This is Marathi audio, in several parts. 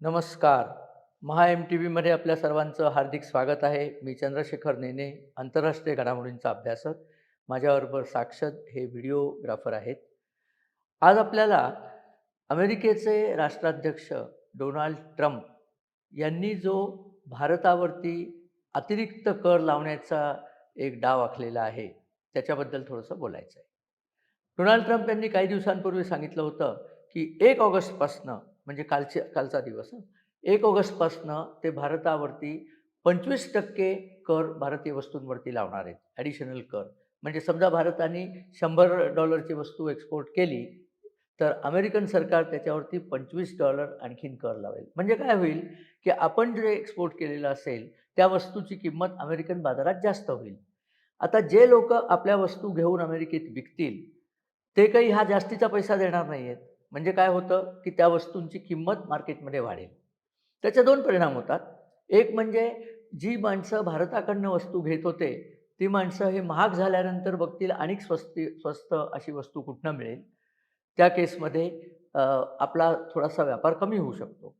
नमस्कार. महा एम टी व्हीमध्ये आपल्या सर्वांचं हार्दिक स्वागत आहे. मी चंद्रशेखर नेने आंतरराष्ट्रीय घडामोडींचा अभ्यासक. माझ्याबरोबर साक्षद हे व्हिडिओग्राफर आहेत. आज आपल्याला अमेरिकेचे राष्ट्राध्यक्ष डोनाल्ड ट्रम्प यांनी जो भारतावरती अतिरिक्त कर लावण्याचा एक डाव आखलेला आहे त्याच्याबद्दल थोडंसं बोलायचं आहे डोनाल्ड ट्रम्प यांनी काही दिवसांपूर्वी सांगितलं होतं की एक ऑगस्टपासनं म्हणजे कालचे कालचा दिवस एक ऑगस्टपासनं ते भारतावरती पंचवीस टक्के कर भारतीय वस्तूंवरती लावणार आहेत ॲडिशनल कर. म्हणजे समजा भारताने शंभर डॉलरची वस्तू एक्सपोर्ट केली तर अमेरिकन सरकार त्याच्यावरती पंचवीस डॉलर आणखीन कर लावेल. म्हणजे काय होईल की आपण जे एक्सपोर्ट केलेलं असेल त्या वस्तूची किंमत अमेरिकन बाजारात जास्त होईल. आता जे लोक आपल्या वस्तू घेऊन अमेरिकेत विकतील ते काही हा जास्तीचा पैसा देणार नाही आहेत म्हणजे काय होतं की त्या वस्तूंची किंमत मार्केटमध्ये वाढेल. त्याचे दोन परिणाम होतात. एक म्हणजे जी माणसं भारताकडनं वस्तू घेत होते ती माणसं हे महाग झाल्यानंतर बघतील आणि स्वस्ती स्वस्त अशी वस्तू कुठनं मिळेल? त्या केसमध्ये आपला थोडासा व्यापार कमी होऊ शकतो.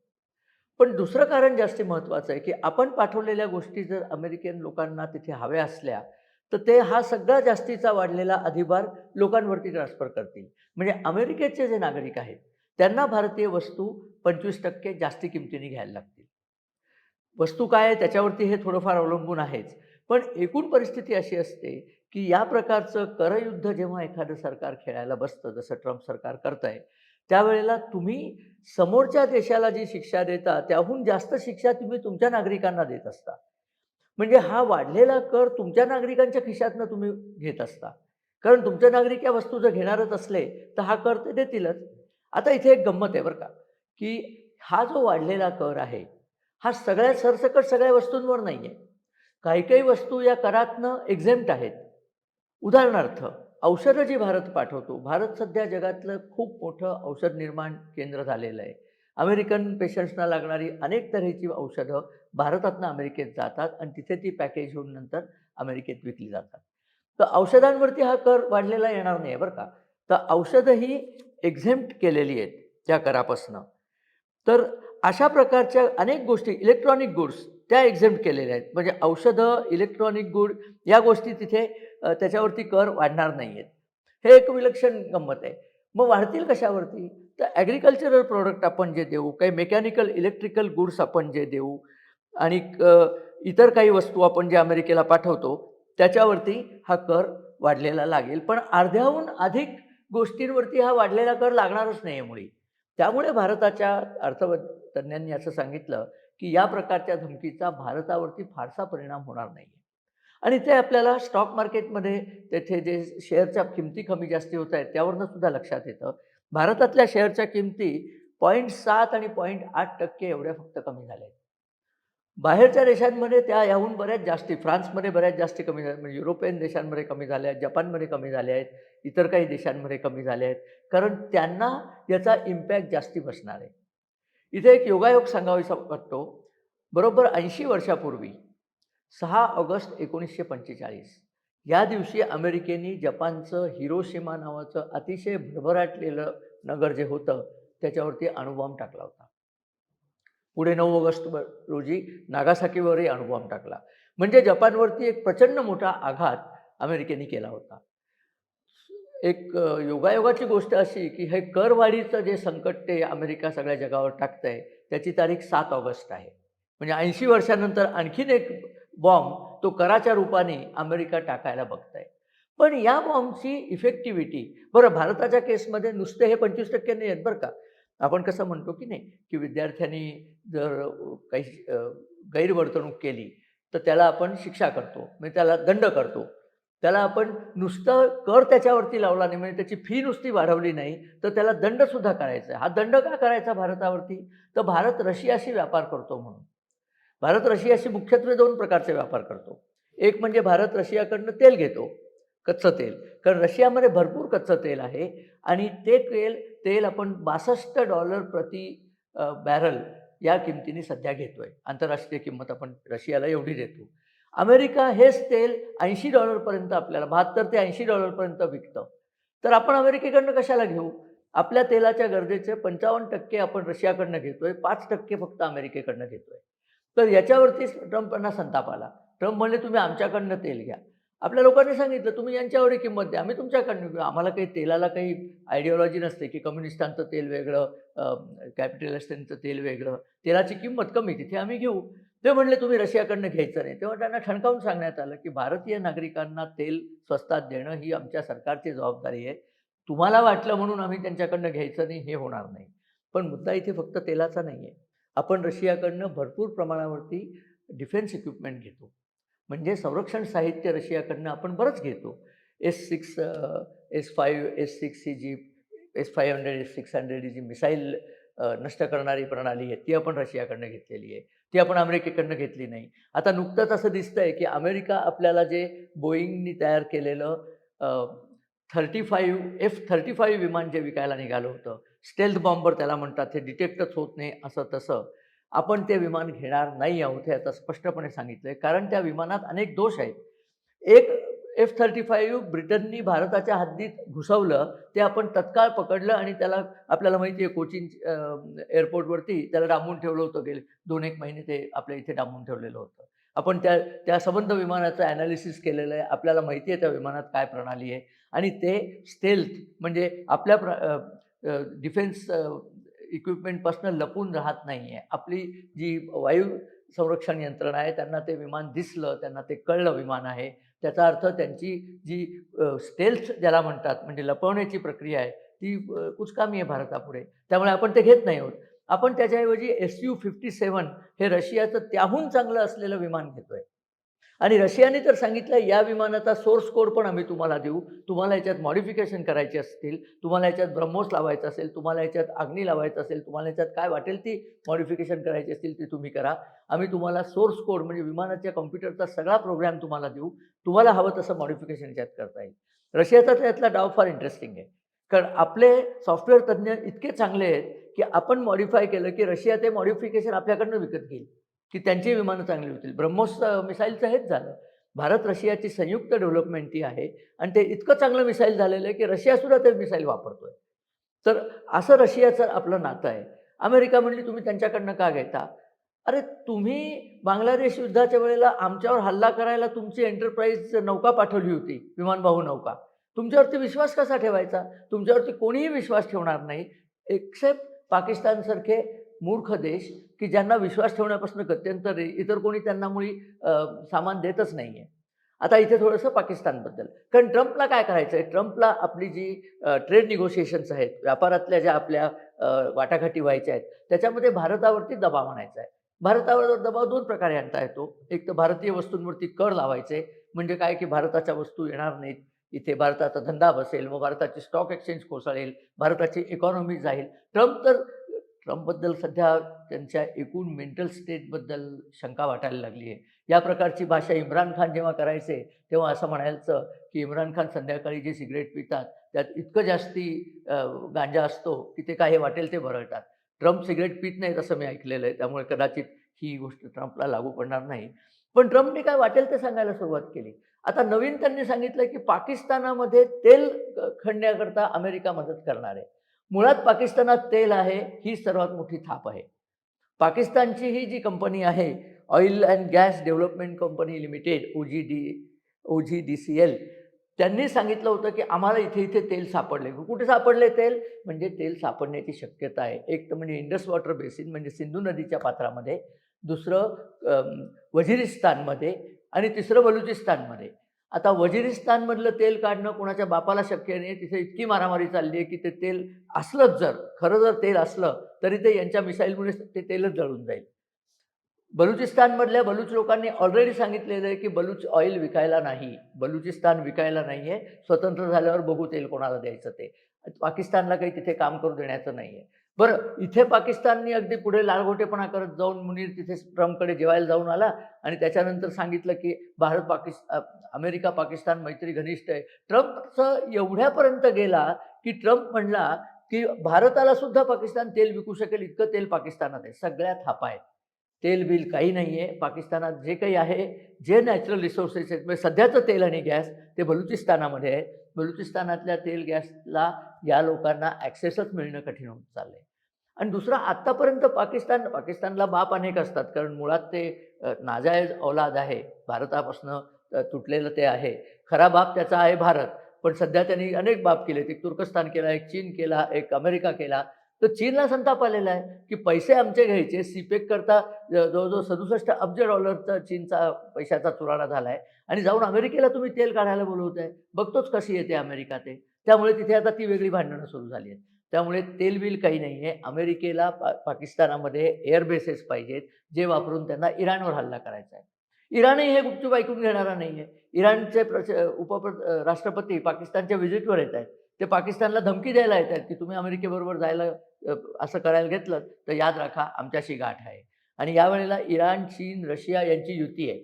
पण दुसरं कारण जास्त महत्त्वाचं आहे की आपण पाठवलेल्या गोष्टी जर अमेरिकन लोकांना तिथे हव्या असल्या तर ते हा सगळा जास्तीचा वाढलेला अधिभार लोकांवरती ट्रान्सफर करतील. म्हणजे अमेरिकेचे जे नागरिक आहेत त्यांना भारतीय वस्तू पंचवीस टक्के जास्ती किमतीने घ्यायला लागतील. वस्तू काय आहे त्याच्यावरती हे थोडंफार अवलंबून आहेच. पण एकूण परिस्थिती अशी असते की या प्रकारचं करयुद्ध जेव्हा एखादं सरकार खेळायला बसतं जसं ट्रम्प सरकार करत आहे त्यावेळेला तुम्ही समोरच्या देशाला जी शिक्षा देता त्याहून जास्त शिक्षा तुम्ही तुमच्या नागरिकांना देत असता. म्हणजे हा वाढलेला कर तुमच्या नागरिकांच्या खिशातनं तुम्ही घेत असता. कारण तुमचे नागरिक या वस्तू जर घेणारच असले तर हा कर ते देतीलच. आता इथे एक गंमत आहे बरं का की हा जो वाढलेला कर आहे हा सगळ्या सरसकट सगळ्या वस्तूंवर नाही आहे काही काही वस्तू या करातनं एक्झेम्ट आहेत. उदाहरणार्थ औषधं जी भारत पाठवतो भारत सध्या जगातलं खूप मोठं औषध निर्माण केंद्र झालेलं आहे. अमेरिकन पेशंट्सना लागणारी अनेक तऱ्हेची औषधं भारतातनं अमेरिकेत जातात आणि तिथे ती पॅकेज होऊन नंतर अमेरिकेत विकली जातात. तर औषधांवरती हा कर वाढलेला येणार नाही आहे बरं का. तर औषधं ही एक्झेम्प्ट केलेली आहेत त्या करापासनं. तर अशा प्रकारच्या अनेक गोष्टी इलेक्ट्रॉनिक गुड्स त्या एक्झेम्प्ट केलेल्या आहेत. म्हणजे औषधं इलेक्ट्रॉनिक गुड या गोष्टी तिथे त्याच्यावरती कर वाढणार नाही आहेत हे एक विलक्षण गंमत आहे. मग वाढतील कशावरती? तर ॲग्रिकल्चरल प्रोडक्ट आपण जे देऊ काही मेकॅनिकल इलेक्ट्रिकल गुड्स आपण जे देऊ आणि इतर काही वस्तू आपण जे अमेरिकेला पाठवतो त्याच्यावरती हा कर वाढलेला लागेल. पण अर्ध्याहून अधिक गोष्टींवरती हा वाढलेला कर लागणारच नाही आहे मुळी त्यामुळे भारताच्या अर्थतज्ञांनी असं सांगितलं की या प्रकारच्या धमकीचा भारतावरती फारसा परिणाम होणार नाही आणि ते आपल्याला स्टॉक मार्केटमध्ये तेथे जे शेअरच्या किमती कमी जास्ती होत आहेत त्यावरनं सुद्धा लक्षात येतं. भारतातल्या शेअरच्या किमती पॉईंट सात आणि पॉईंट आठ टक्के एवढ्या फक्त कमी झाल्या आहेत. बाहेरच्या देशांमध्ये त्या याहून बऱ्याच जास्ती फ्रान्समध्ये बऱ्याच जास्ती कमी झाल्या म्हणजे युरोपियन देशांमध्ये कमी झाल्या आहेत जपानमध्ये कमी झाल्या आहेत इतर काही देशांमध्ये कमी झाल्या आहेत. कारण त्यांना याचा इम्पॅक्ट जास्ती बसणार आहे. इथे एक योगायोग सांगावासा वाटतो. बरोबर ऐंशी वर्षापूर्वी सहा ऑगस्ट एकोणीसशे पंचेचाळीस या दिवशी अमेरिकेने जपानचं हिरोशिमा नावाचं अतिशय भरभराटलेलं नगर जे होतं त्याच्यावरती अणुबॉम्ब टाकला होता. पुढे नऊ ऑगस्ट रोजी नागासाकीवरही अणुबॉम्ब टाकला. म्हणजे जपानवरती एक प्रचंड मोठा आघात अमेरिकेने केला होता. एक योगायोगाची गोष्ट अशी की हे करवाढीचं जे संकट ते अमेरिका सगळ्या जगावर टाकतंय त्याची तारीख सात ऑगस्ट आहे. म्हणजे ऐंशी वर्षानंतर आणखीन एक बॉम्ब तो कराच्या रूपाने अमेरिका टाकायला बघत पण या बॉम्बची इफेक्टिव्हिटी बरं भारताच्या केसमध्ये नुसते हे पंचवीस टक्के नाही आहेत बरं का. आपण कसं म्हणतो की नाही की विद्यार्थ्यांनी जर काही गैरवर्तणूक केली तर त्याला आपण शिक्षा करतो म्हणजे त्याला दंड करतो. त्याला आपण नुसतं कर त्याच्यावरती लावला नाही म्हणजे त्याची फी नुसती वाढवली नाही तर त्याला दंडसुद्धा करायचा हा दंड का करायचा भारतावरती? तर भारत रशियाशी व्यापार करतो म्हणून. भारत रशियाशी मुख्यत्वे दोन प्रकारचे व्यापार करतो. एक म्हणजे भारत रशियाकडनं तेल घेतो. कच्चं तेल. कारण रशियामध्ये भरपूर कच्चं तेल आहे आणि ते तेल तेल आपण बासष्ट डॉलर प्रति बॅरल या किमतीने सध्या घेतो आहे आंतरराष्ट्रीय किंमत आपण रशियाला एवढी देतो. अमेरिका हेच तेल ऐंशी डॉलरपर्यंत आपल्याला बहात्तर ते ऐंशी डॉलरपर्यंत विकतं. तर आपण अमेरिकेकडनं कशाला घेऊ? आपल्या तेलाच्या गरजेचे पंचावन्न टक्के आपण रशियाकडनं घेतोय पाच टक्के फक्त अमेरिकेकडनं घेतोय. तर याच्यावरतीच ट्रम्पांना संताप आला. ट्रम्प म्हणले तुम्ही आमच्याकडनं तेल घ्या. आपल्या लोकांनी सांगितलं तुम्ही यांच्यावर किंमत द्या. आम्ही तुमच्याकडनं घेऊ. आम्हाला काही तेलाला काही आयडिओलॉजी नसते की कम्युनिस्टांचं तेल वेगळं कॅपिटलिस्टांचं तेल वेगळं. तेलाची किंमत कमी तिथे आम्ही घेऊ. ते म्हणले तुम्ही रशियाकडनं घ्यायचं नाही. तेव्हा त्यांना ठणकावून सांगण्यात आलं की भारतीय नागरिकांना तेल स्वस्तात देणं ही आमच्या सरकारची जबाबदारी आहे. तुम्हाला वाटलं म्हणून आम्ही त्यांच्याकडनं घ्यायचं नाही हे होणार नाही. पण मुद्दा इथे फक्त तेलाचा नाही आहे आपण रशियाकडनं भरपूर प्रमाणावरती डिफेन्स इक्विपमेंट घेतो. म्हणजे संरक्षण साहित्य रशियाकडनं आपण बरंच घेतो. S six S five S six ही जी S five hundred S six hundred ही जी मिसाईल नष्ट करणारी प्रणाली आहे ती आपण रशियाकडनं घेतलेली आहे. ती आपण अमेरिकेकडनं घेतली नाही. आता नुकतंच असं दिसतं आहे की अमेरिका आपल्याला जे बोईंगनी तयार केलेलं thirty five F thirty five विमान जे विकायला निघालं होतं स्टेल्थ बॉम्बर त्याला म्हणतात ते डिटेक्टच होत नाही असं तसं. आपण ते विमान घेणार नाही आहोत हे आता स्पष्टपणे सांगितलं आहे कारण त्या विमानात अनेक दोष आहेत. एक एफ थर्टी फाईव्ह ब्रिटननी भारताच्या हद्दीत घुसवलं ते आपण तत्काळ पकडलं आणि त्याला आपल्याला माहिती आहे कोचिन एअरपोर्टवरती त्याला डांबून ठेवलं होतं गेले दोन एक महिने ते आपल्या इथे डांबून ठेवलेलं होतं. आपण त्या त्या संबंध विमानाचं ॲनालिसिस केलेलं आहे. आपल्याला माहिती आहे त्या विमानात काय प्रणाली आहे. आणि ते स्टेल्थ म्हणजे आपल्या प्र डिफेन्स इक्विपमेंटपासून लपून राहत नाही आहे आपली जी वायू संरक्षण यंत्रणा आहे त्यांना ते विमान दिसलं त्यांना ते कळलं विमान आहे. त्याचा अर्थ त्यांची जी स्टेल्थ ज्याला म्हणतात म्हणजे लपवण्याची प्रक्रिया आहे ती कुचकामी आहे भारतापुढे. त्यामुळे आपण ते घेत नाही आहोत. आपण त्याच्याऐवजी एस यू फिफ्टी सेवन हे रशियाचं त्याहून चांगलं असलेलं विमान घेतो आहे आणि रशियाने तर सांगितलं या विमानाचा सोर्स कोड पण आम्ही तुम्हाला देऊ. तुम्हाला याच्यात मॉडिफिकेशन करायचे असतील तुम्हाला याच्यात ब्रह्मोस लावायचं असेल तुम्हाला याच्यात अग्नी लावायचं असेल तुम्हाला याच्यात काय वाटेल ती मॉडिफिकेशन करायची असतील ती तुम्ही करा. आम्ही तुम्हाला सोर्स कोड म्हणजे विमानाच्या कॉम्प्युटरचा सगळा प्रोग्राम तुम्हाला देऊ. तुम्हाला हवं तसं मॉडिफिकेशन याच्यात करता येईल. रशियाचा त्यातला डाव फार इंटरेस्टिंग आहे. कारण आपले सॉफ्टवेअर तज्ज्ञ इतके चांगले आहेत की आपण मॉडिफाय केलं की रशिया ते मॉडिफिकेशन आपल्याकडनं विकत घेईल. की त्यांची विमानं चांगली होतील. ब्रह्मोस मिसाईलचं हेच झालं. भारत रशियाची संयुक्त डेव्हलपमेंट ती आहे आणि ते इतकं चांगलं मिसाईल झालेलं आहे की रशियासुद्धा ते मिसाईल वापरतोय. तर असं रशियाचं आपलं नातं आहे. अमेरिका म्हणली तुम्ही त्यांच्याकडनं का घेता? अरे तुम्ही बांगलादेश युद्धाच्या वेळेला आमच्यावर हल्ला करायला तुमची एंटरप्राईज नौका पाठवली होती विमानबाहू नौका. तुमच्यावरती विश्वास कसा ठेवायचा? तुमच्यावरती कोणीही विश्वास ठेवणार नाही एक्सेप्ट पाकिस्तानसारखे मूर्ख देश की ज्यांना विश्वास ठेवण्यापासून गत्यंतर इतर कोणी त्यांना मुळी सामान देतच नाही आहे आता इथे थोडंसं पाकिस्तानबद्दल. कारण ट्रम्पला काय करायचं आहे ट्रम्पला आपली जी ट्रेड निगोशिएशन्स आहेत व्यापारातल्या ज्या आपल्या वाटाघाटी व्हायच्या आहेत त्याच्यामध्ये भारतावरती दबाव आणायचा आहे भारतावर दबाव दोन प्रकारे आणता येतो. एक तर भारतीय वस्तूंवरती कर लावायचे म्हणजे काय की भारताच्या वस्तू येणार नाहीत इथे भारताचा धंदा बसेल मग भारताची स्टॉक एक्सचेंज कोसळेल भारताची इकॉनॉमी जाईल. ट्रम्प तर ट्रम्पबद्दल सध्या त्यांच्या एकूण मेंटल स्टेटबद्दल शंका वाटायला लागली आहे. या प्रकारची भाषा इम्रान खान जेव्हा करायचे तेव्हा असं म्हणायचं की इम्रान खान संध्याकाळी जे सिगरेट पितात त्यात इतकं जास्ती गांजा असतो की ते काय वाटेल ते भरळतात ट्रम्प सिगरेट पित नाहीत असं मी ऐकलेलं आहे त्यामुळे कदाचित ही गोष्ट ट्रम्पला लागू पडणार नाही. पण ट्रम्पने काय वाटेल ते सांगायला सुरुवात केली. आता नवीन त्यांनी सांगितलं की पाकिस्तानामध्ये तेल खणण्याकरता अमेरिका मदत करणार आहे. मुळात पाकिस्तानात तेल आहे ही सर्वात मोठी थाप आहे. पाकिस्तानची ही जी कंपनी आहे oil and gas development company limited O G D O G D C L त्यांनी सांगितलं होतं की आम्हाला इथे इथे तेल सापडले कुठे सापडले तेल? म्हणजे तेल सापडण्याची शक्यता आहे. एक तर म्हणजे इंडस वॉटर बेसिन म्हणजे सिंधू नदीच्या पात्रामध्ये. दुसरं वजिरिस्तानमध्ये आणि तिसरं बलुचिस्तानमध्ये. आता वजिरिस्तानमधलं तेल काढणं कोणाच्या बापाला शक्य नाही तिथे इतकी मारामारी चालली आहे की ते तेल असलंच जर खरं जर तेल असलं तरी ते यांच्या मिसाईलमुळे ते तेलच जळून जाईल. बलुचिस्तानमधल्या बलूच लोकांनी ऑलरेडी सांगितलेलं आहे की बलूच ऑइल विकायला नाही बलुचिस्तान विकायला नाही आहे स्वतंत्र झाल्यावर बघू तेल कोणाला द्यायचं ते. पाकिस्तानला काही तिथे काम करू देण्याचं नाही आहे बरं इथे पाकिस्ताननी अगदी पुढे लालगोटेपणा करत जाऊन मुनीर तिथे ट्रम्पकडे जेवायला जाऊन आला आणि त्याच्यानंतर सांगितलं की भारत पाकिस्तान अमेरिका पाकिस्तान मैत्री घनिष्ठ आहे. ट्रम्पचं एवढ्यापर्यंत गेला की ट्रम्प म्हणला की भारताला सुद्धा पाकिस्तान तेल विकू शकेल इतकं तेल पाकिस्तानात आहे. सगळ्यात हापा आहे. तेल बिल काही नाही आहे पाकिस्तानात जे काही आहे जे नॅचरल रिसोर्सेस आहेत म्हणजे सध्याचं तेल आणि गॅस ते बलुचिस्तानामध्ये आहे. बलुचिस्तानातल्या तेल गॅसला या लोकांना ॲक्सेसच मिळणं कठीण होत चाललं आहे आणि दुसरं आत्तापर्यंत पाकिस्तान पाकिस्तानला बाप अनेक असतात. कारण मुळात ते नाजायज औलाद आहे. भारतापासनं तुटलेलं ते आहे. खरा बाप त्याचा आहे भारत. पण सध्या त्यांनी अनेक बाप केले एक तुर्कस्तान केला एक चीन केला एक अमेरिका केला. तर चीनला संताप आलेला आहे की पैसे आमचे घ्यायचे. सीपेक करता जवळजवळ सदुसष्ट अब्ज डॉलरचा चीनचा पैशाचा चुराडा झाला आहे आणि जाऊन अमेरिकेला तुम्ही तेल काढायला बोलवत आहे बघतोच कशी येते अमेरिका ते. त्यामुळे तिथे आता ती वेगळी भांडणं सुरू झाली आहेत. त्यामुळे तेलबिल काही नाही आहे. अमेरिकेला पा पाकिस्तानामध्ये एअर बेसेस पाहिजेत जे वापरून त्यांना इराणवर हल्ला करायचा आहे. इराणही हे गुपचूप ऐकून घेणारा नाही आहे. इराणचे प्रश उपप्र राष्ट्रपती पाकिस्तानच्या व्हिजिटवर येत आहेत. ते पाकिस्तानला धमकी द्यायला येत आहेत की तुम्ही अमेरिकेबरोबर जायला असं करायला घेतलं तर याद राखा आमच्याशी गाठ आहे. आणि यावेळेला इराण चीन रशिया यांची युती आहे.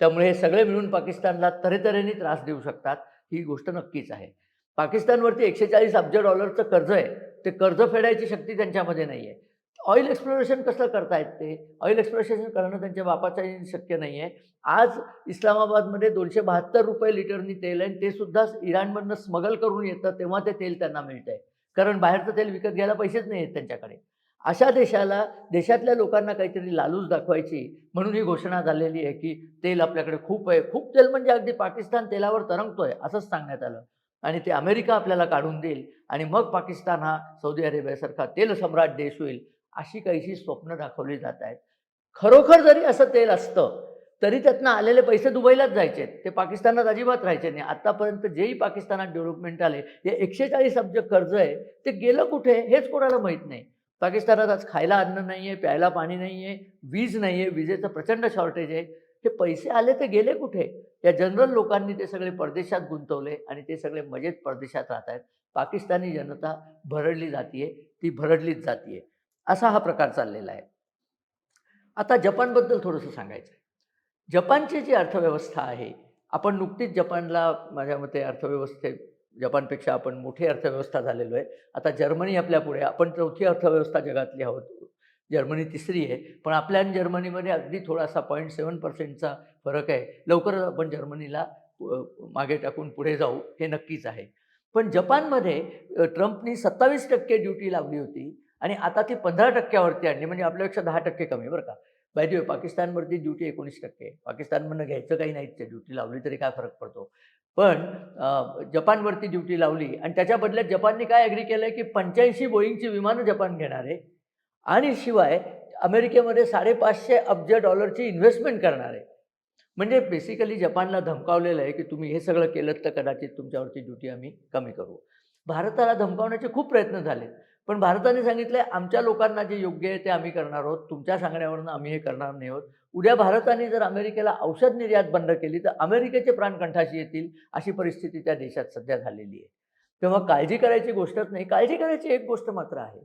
त्यामुळे हे सगळे मिळून पाकिस्तानला तऱ्हेतऱ्हेने त्रास देऊ शकतात ही गोष्ट नक्कीच आहे. पाकिस्तानवरती एकशे चाळीस अब्ज डॉलरचं कर्ज आहे. ते कर्ज फेडायची शक्ती त्यांच्यामध्ये नाही आहे ऑइल एक्सप्लोरेशन कसं करतायत ते? ऑइल एक्सप्लोरेशन करणं त्यांच्या बापाच्याही शक्य नाही आहे आज इस्लामाबादमध्ये दोनशे बहात्तर रुपये लिटरनी तेल आहे. आणि ते सुद्धा इराणमधनं स्मगल करून येतं तेव्हा ते तेल त्यांना मिळतं आहे कारण बाहेरचं तेल विकत घ्यायला पैसेच नाही आहेत त्यांच्याकडे. अशा देशाला देशातल्या लोकांना काहीतरी लालूच दाखवायची म्हणून ही घोषणा झालेली आहे की तेल आपल्याकडे खूप आहे. खूप तेल म्हणजे अगदी पाकिस्तान तेलावर तरंगतोय असंच सांगण्यात आलं. आणि ते अमेरिका आपल्याला काढून देईल आणि मग पाकिस्तान हा सौदी अरेबियासारखा तेल सम्राट देश होईल अशी काहीशी स्वप्न दाखवली जात आहेत. खरोखर जरी असं तेल असतं तरी त्यातनं आलेले पैसे दुबईलाच जायचे. ते पाकिस्तानात अजिबात राहायचे नाही. आत्तापर्यंत जेही पाकिस्तानात डेव्हलपमेंट आले हे एकशे चाळीस अब्ज कर्ज आहे. ते गेलं कुठे हेच कोणाला माहीत नाही. पाकिस्तानात आज खायला अन्न नाही आहे प्यायला पाणी नाही आहे वीज नाही आहे विजेचं प्रचंड शॉर्टेज आहे. हे पैसे आले ते गेले कुठे? या जनरल लोकांनी ते सगळे परदेशात गुंतवले आणि ते सगळे मजेत परदेशात राहत आहेत. पाकिस्तानी जनता भरडली जातीये ती भरडलीच जातीये. असा हा प्रकार चाललेला आहे. आता जपानबद्दल थोडंसं सांगायचं आहे. जपानची जी अर्थव्यवस्था आहे आपण नुकतीच जपानला माझ्या मते अर्थव्यवस्थे जपानपेक्षा आपण मोठी अर्थव्यवस्था झालेलो आहे. आता जर्मनी आपल्या पुढे आपण चौथी अर्थव्यवस्था जगातली आहोत. जर्मनी तिसरी आहे. पण आपल्या जर्मनीमध्ये अगदी थोडासा पॉईंट सेवन पर्सेंटचा फरक आहे. लवकरच आपण जर्मनीला मागे टाकून पुढे जाऊ हे नक्कीच आहे. पण जपानमध्ये ट्रम्पनी सत्तावीस टक्के ड्युटी लावली होती आणि आता ती पंधरा टक्क्यावरती आणली. म्हणजे आपल्यापेक्षा दहा टक्के कमी बरं का. बाय पाकिस्तानवरती ड्युटी एकोणीस टक्के. पाकिस्तानमधनं घ्यायचं काही नाहीच ते ड्युटी लावली तरी काय फरक पडतो. पण जपानवरती ड्युटी लावली आणि त्याच्या बदल्यात जपानने काय ॲग्री केलं आहे की पंच्याऐंशी बोईंगची विमानं जपान घेणार आहे. आणि शिवाय अमेरिकेमध्ये साडेपाचशे अब्ज डॉलरची इन्व्हेस्टमेंट करणार आहे. म्हणजे बेसिकली जपानला धमकावलेलं आहे की तुम्ही हे सगळं केलं तर कदाचित तुमच्यावरची ड्युटी आम्ही कमी करू. भारताला धमकावण्याचे खूप प्रयत्न झाले पण भारताने सांगितलं आमच्या लोकांना जे योग्य आहे ते आम्ही करणार आहोत. तुमच्या सांगण्यावरून आम्ही हे करणार नाही आहोत. उद्या भारताने जर अमेरिकेला औषध निर्यात बंद केली तर अमेरिकेचे प्राण कंठाशी येतील अशी परिस्थिती त्या देशात सध्या झालेली आहे. तेव्हा काळजी करायची गोष्टच नाही. काळजी करायची एक गोष्ट मात्र आहे.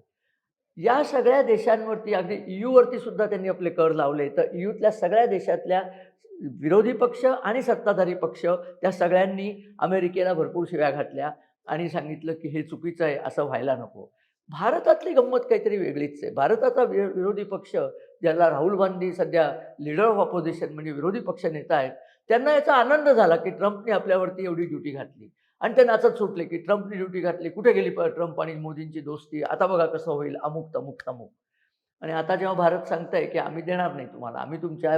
या सगळ्या देशांवरती अगदी ईयूवरती सुद्धा त्यांनी आपले कर लावले. तर ईयूतल्या सगळ्या देशातल्या विरोधी पक्ष आणि सत्ताधारी पक्ष त्या सगळ्यांनी अमेरिकेला भरपूर शिव्या घातल्या आणि सांगितलं की हे चुकीचं आहे असं व्हायला नको. भारतातली गंमत काहीतरी वेगळीच आहे. भारताचा वि विरोधी पक्ष ज्याला राहुल गांधी सध्या लीडर ऑफ ऑपोजिशन म्हणजे विरोधी पक्ष नेता आहेत त्यांना याचा आनंद झाला की ट्रम्पने आपल्यावरती एवढी ड्युटी घातली. आणि ते नाचत सुटले की ट्रम्पने ड्युटी घातली. कुठे गेली प ट्रम्प आणि मोदींची दोस्ती? आता बघा कसं होईल. अमुक तमुक तमुक. आणि आता जेव्हा भारत सांगताय की आम्ही देणार नाही तुम्हाला आम्ही तुमच्या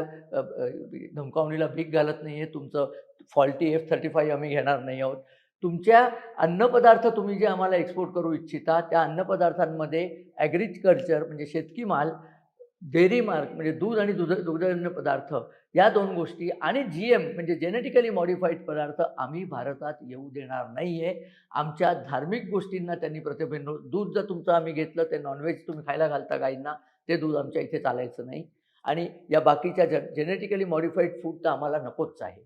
धमकावणीला भीक घालत नाही आहे तुमचं फॉल्टी एफ थर्टी फाईव्ह आम्ही घेणार नाही आहोत. तुमच्या अन्नपदार्थ तुम्ही जे आम्हाला एक्सपोर्ट करू इच्छिता त्या अन्नपदार्थांमध्ये ॲग्रिकल्चर म्हणजे शेतकी माल डेअरी मार्क म्हणजे दूध आणि दुध दुग्धजन्य पदार्थ या दोन गोष्टी आणि जी एम म्हणजे जेनेटिकली मॉडिफाईड पदार्थ आम्ही भारतात येऊ देणार नाही आहे आमच्या धार्मिक गोष्टींना त्यांनी प्रतिबंध दूध जर तुमचं आम्ही घेतलं ते नॉनव्हेज तुम्ही खायला घालता गाईंना ते दूध आमच्या इथे चालायचं नाही. आणि या बाकीच्या ज जेनेटिकली मॉडिफाईड फूड तर आम्हाला नकोच आहे.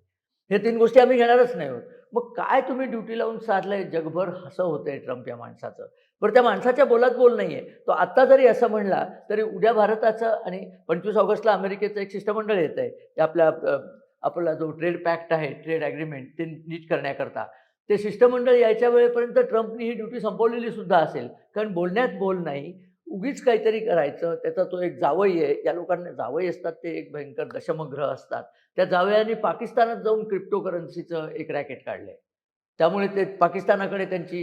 हे तीन गोष्टी आम्ही घेणारच नाही आहोत मग काय तुम्ही ड्युटी लावून साधलंय? जगभर हसं होतंय ट्रम्प या माणसाचं. बरं त्या माणसाच्या बोलात बोल नाही आहे तो आत्ता जरी असं म्हणला तरी उद्या भारताचं आणि पंचवीस ऑगस्टला अमेरिकेचं एक शिष्टमंडळ येत आहे ते आपल्या आपला जो ट्रेड पॅक्ट आहे ट्रेड ॲग्रीमेंट ते नीट करण्याकरता. ते शिष्टमंडळ यायच्या वेळेपर्यंत ट्रम्पनी ही ड्युटी संपवलेली सुद्धा असेल. कारण बोलण्यात बोल नाही. उगीच काहीतरी करायचं त्याचा तो एक जावई आहे. या लोकांना जावई असतात ते एक भयंकर दशमग्रह असतात. त्या जावयाने पाकिस्तानात जाऊन क्रिप्टोकरन्सीचं एक रॅकेट काढलं आहे त्यामुळे ते पाकिस्तानाकडे त्यांची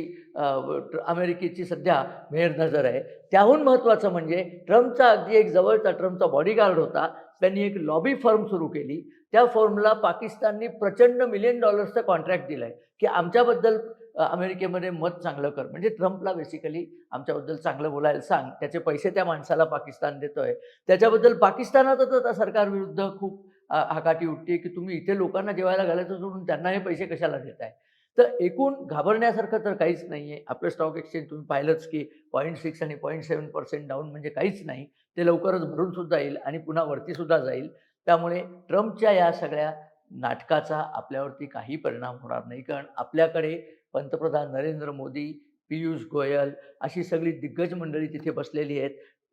अमेरिकेची सध्या मेहर नजर आहे. त्याहून महत्त्वाचं म्हणजे ट्रम्पचा अगदी एक जवळचा ट्रम्पचा बॉडीगार्ड होता. त्यांनी एक लॉबी फर्म सुरू केली. त्या फर्मला पाकिस्ताननी प्रचंड मिलियन डॉलर्सचं कॉन्ट्रॅक्ट दिलं आहे की आमच्याबद्दल अमेरिकेमध्ये मत चांगलं कर. म्हणजे ट्रम्पला बेसिकली आमच्याबद्दल चांगलं बोलायला सांग. त्याचे पैसे त्या माणसाला पाकिस्तान देतोय. त्याच्याबद्दल पाकिस्तानातच आता सरकारविरुद्ध खूप हाकाटी उठते की तुम्ही इथे लोकांना जेवायला घालायचं सोडून त्यांना हे पैसे कशाला देताय? तर एकूण घाबरण्यासारखं तर काहीच नाही आहे आपलं स्टॉक एक्सचेंज तुम्ही पाहिलंच की पॉईंट सिक्स आणि पॉईंट सेवन पर्सेंट डाऊन म्हणजे काहीच नाही. ते लवकरच भरून सुद्धा येईल आणि पुन्हा वरतीसुद्धा जाईल. त्यामुळे ट्रम्पच्या या सगळ्या नाटकाचा आपल्यावरती काही परिणाम होणार नाही. कारण आपल्याकडे पंतप्रधान नरेंद्र मोदी पियुष गोयल अशी सगळी दिग्गज मंडळी तिथे बसलेली आहेत.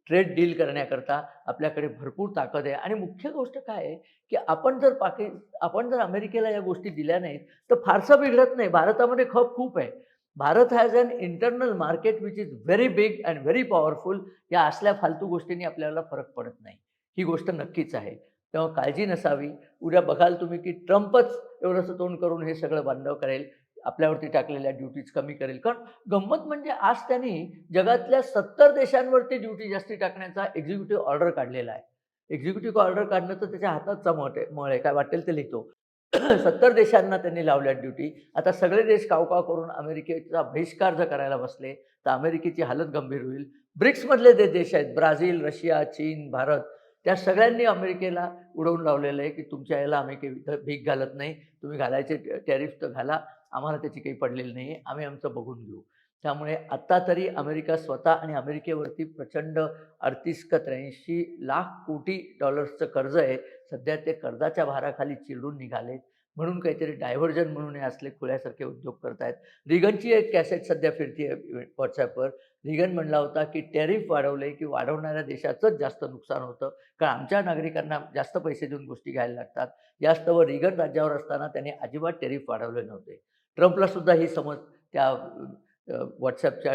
ट्रेड डील करण्याकरता आपल्याकडे भरपूर ताकद आहे. आणि मुख्य गोष्ट काय आहे की आपण जर पाकि आपण जर अमेरिकेला या गोष्टी दिल्या नाहीत तर फारसं बिघडत नाही. भारतामध्ये खप खूप आहे. Bharat has an internal market which is very big and very powerful या असल्या फालतू गोष्टींनी आपल्याला फरक पडत नाही. ही गोष्ट नक्कीच आहे. तेव्हा काळजी नसावी. उद्या बघाल तुम्ही की ट्रम्पच एवढंसं तोंड करून हे सगळं बांधव करेल. आपल्यावरती टाकलेल्या ड्युटीज कमी करेल. कारण गंमत म्हणजे आज त्यांनी जगातल्या सत्तर देशांवरती ड्युटी जास्ती टाकण्याचा एक्झिक्युटिव्ह ऑर्डर काढलेला आहे. एक्झिक्युटिव्ह ऑर्डर काढणं तर त्याच्या हाताचा मत आहे मळ आहे. काय वाटेल ते लिहितो. सत्तर देशांना त्यांनी लावल्या ड्युटी आता सगळे देश कावकाव करून अमेरिकेचा बहिष्कार जर करायला बसले तर अमेरिकेची हालत गंभीर होईल. ब्रिक्समधले जे देश आहेत ब्राझील रशिया चीन भारत त्या सगळ्यांनी अमेरिकेला उडवून लावलेलं आहे की तुमच्या याला आम्ही काही भीक घालत नाही. तुम्ही घालायचे टॅरिफ तर घाला. आम्हाला त्याची काही पडलेली नाही आहे आम्ही आमचं बघून घेऊ. त्यामुळे आत्ता तरी अमेरिका स्वतः आणि अमेरिकेवरती प्रचंड अडतीस का त्र्याऐंशी लाख कोटी डॉलर्सचं कर्ज आहे. सध्या ते कर्जाच्या भाराखाली चिरडून निघालेत. म्हणून काहीतरी डायव्हर्जन म्हणून हे असले खुळ्यासारखे उद्योग करतायत. रिगनची एक कॅसेट सध्या फिरती आहे व्हॉट्सॲपवर. रिगन म्हणला होता की टॅरिफ वाढवले की वाढवणाऱ्या देशाचंच जास्त नुकसान होतं. कारण आमच्या नागरिकांना जास्त पैसे देऊन गोष्टी घ्यायला लागतात. यास्तव रिगन राज्यावर असताना त्यांनी अजिबात टॅरिफ वाढवले नव्हते. ट्रम्पला सुद्धा ही समज त्या व्हॉट्सॲपच्या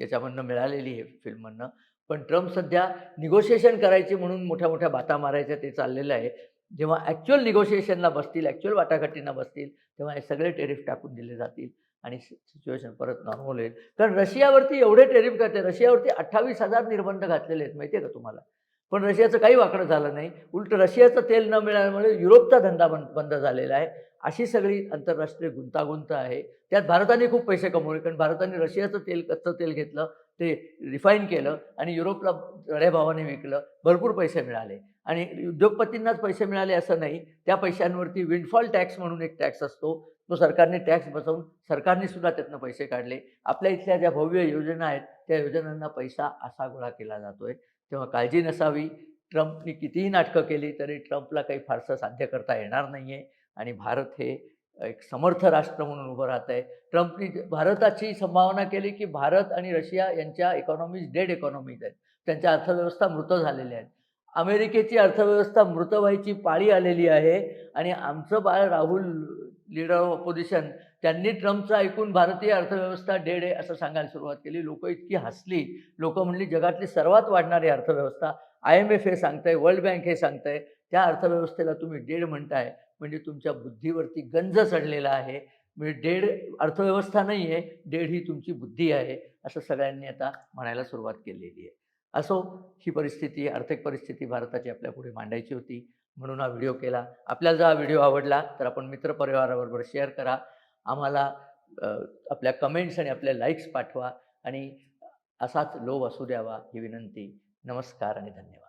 याच्यामधनं मिळालेली आहे फिल्ममधनं. पण ट्रम्प सध्या निगोशिएशन करायची म्हणून मोठ्या मोठ्या बाता मारायच्या ते चाललेलं आहे. जेव्हा ॲक्च्युअल निगोशिएशनला बसतील ॲक्च्युअल वाटाघाटींना बसतील तेव्हा हे सगळे टेरिफ टाकून दिले जातील आणि सिच्युएशन परत नॉर्मल होईल. कारण रशियावरती एवढे टेरिफ करते रशियावरती अठ्ठावीस हजार निर्बंध घातलेले आहेत माहिती आहे का तुम्हाला? पण रशियाचं काही वाकडं झालं नाही. उलट रशियाचं तेल न मिळाल्यामुळे युरोपचा धंदा बंद बंद झालेला आहे. अशी सगळी आंतरराष्ट्रीय गुंतागुंत आहे. त्यात भारताने खूप पैसे कमवले कारण भारताने रशियाचं तेल कच्चं तेल घेतलं ते रिफाईन केलं आणि युरोपला चढ्या भावाने विकलं. भरपूर पैसे मिळाले. आणि उद्योगपतींनाच पैसे मिळाले असं नाही. त्या पैशांवरती विंडफॉल टॅक्स म्हणून एक टॅक्स असतो. तो सरकारने टॅक्स बसवून सरकारने सुद्धा त्यातनं पैसे काढले. आपल्या इथल्या ज्या भव्य योजना आहेत त्या योजनांना पैसा असा गोळा केला जातोय. तेव्हा काळजी नसावी. ट्रम्पनी कितीही नाटकं केली तरी ट्रम्पला काही फारसं साध्य करता येणार नाही आहे आणि भारत हे एक समर्थ राष्ट्र म्हणून उभं राहत आहे ट्रम्पनी भारताची संभावना केली की भारत आणि रशिया यांच्या इकॉनॉमीज डेड इकॉनॉमीज आहेत. त्यांच्या अर्थव्यवस्था मृत झालेल्या आहेत. अमेरिकेची अर्थव्यवस्था मृत व्हायची पाळी आलेली आहे. आणि आमचं बाळ राहुल लीडर ऑफ ऑपोजिशन त्यांनी ट्रम्पचं ऐकून भारतीय अर्थव्यवस्था डेड आहे असं सांगायला सुरुवात केली. लोक इतकी हसली. लोक म्हणली जगातली सर्वात वाढणारी अर्थव्यवस्था आय एम एफ हे सांगतंय वर्ल्ड बँक हे सांगतंय. त्या अर्थव्यवस्थेला तुम्ही डेड म्हणताय. म्हणजे तुमच्या बुद्धीवरती गंज चढलेला आहे. म्हणजे डेड अर्थव्यवस्था नाही आहे डेड ही तुमची बुद्धी आहे. असं सगळ्यांनी आता म्हणायला सुरुवात केलेली आहे. असो ही परिस्थिती आर्थिक परिस्थिती भारताची आपल्या पुढे मांडायची होती. म्हणून हा व्हिडिओ केला. आपल्याला जर हा व्हिडिओ आवडला तर आपण मित्रपरिवाराबरोबर शेअर करा. आम्हाला आपल्या कमेंट्स आणि आपल्या लाईक्स पाठवा आणि असाच लोभ असू द्यावा ही विनंती. नमस्कार आणि धन्यवाद.